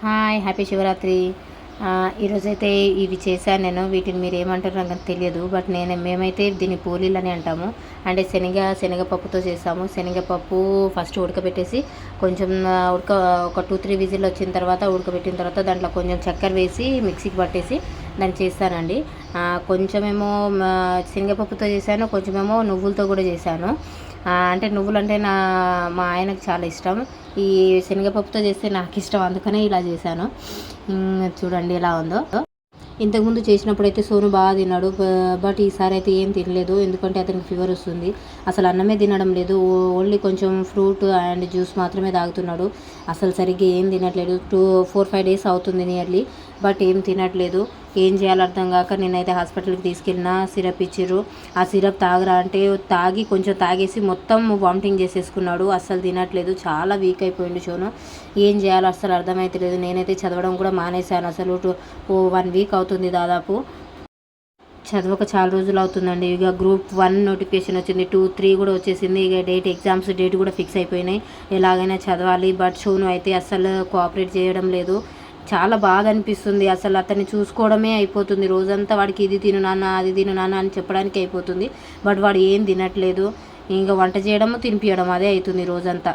Hi happy Shivaratri. ఈరోజైతే ఇవి చేశాను నేను. వీటిని మీరు ఏమంటారో నాకు తెలియదు. బట్ నేను మేమైతే దీన్ని పూలీలు అని అంటాము. అంటే శనగ శనగపప్పుతో చేస్తాము. శనగపప్పు ఫస్ట్ ఉడకబెట్టేసి కొంచెం ఉడక ఒక టూ త్రీ విజిల్ వచ్చిన తర్వాత ఉడకబెట్టిన తర్వాత దాంట్లో కొంచెం చక్కెర వేసి మిక్సీకి పట్టేసి దాన్ని చేస్తానండి. కొంచెమేమో శనగపప్పుతో చేశాను. కొంచెమేమో నువ్వులతో కూడా చేశాను. అంటే నువ్వులు అంటే నా మా ఆయనకు చాలా ఇష్టం. ఈ శనగపప్పుతో చేస్తే నాకు ఇష్టం అందుకనే ఇలా చేశాను. చూడండి ఎలా ఉందో. ఇంతకుముందు చేసినప్పుడు అయితే సోను బాగా తిన్నాడు బట్ ఈసారి అయితే ఏం తినలేదు ఎందుకంటే అతనికి ఫీవర్ వస్తుంది. అసలు అన్నమే తినడం లేదు ఓన్లీ కొంచెం ఫ్రూట్ అండ్ జ్యూస్ మాత్రమే తాగుతున్నాడు. అసలు సరిగ్గా ఏం తినట్లేదు టూ ఫోర్ ఫైవ్ డేస్ అవుతుంది నియర్లీ బట్ ఏం తినట్లేదు. ఏం చేయాలో అర్థం కాక నేనైతే హాస్పిటల్కి తీసుకెళ్ళిన సిరప్ ఇచ్చిర్రు. ఆ సిరప్ తాగరా అంటే తాగి కొంచెం తాగేసి మొత్తం వామిటింగ్ చేసేసుకున్నాడు. అస్సలు తినట్లేదు. చాలా వీక్ అయిపోయింది షోను. ఏం చేయాలో అస్సలు అర్థమైతలేదు. నేనైతే చదవడం కూడా మానేశాను. అసలు టూ- ఓ వన్ వీక్ అవుతుంది దాదాపు. చదవక చాలా రోజులు అవుతుందండి. ఇక గ్రూప్ వన్ నోటిఫికేషన్ వచ్చింది. టూ త్రీ కూడా వచ్చేసింది. ఇక డేట్ ఎగ్జామ్స్ డేట్ కూడా ఫిక్స్ అయిపోయినాయి. ఎలాగైనా చదవాలి. బట్ షోను అయితే అస్సలు కోఆపరేట్ చేయడం లేదు. చాలా బాధ అనిపిస్తుంది. అసలు అతన్ని చూసుకోవడమే అయిపోతుంది. రోజంతా వాడికి ఇది తిను నాన్న అది తిను నాన్న అని చెప్పడానికి అయిపోతుంది. బట్ వాడు ఏం తినట్లేదు. ఇంకా వంట చేయడము తినిపించడం అదే అవుతుంది రోజంతా.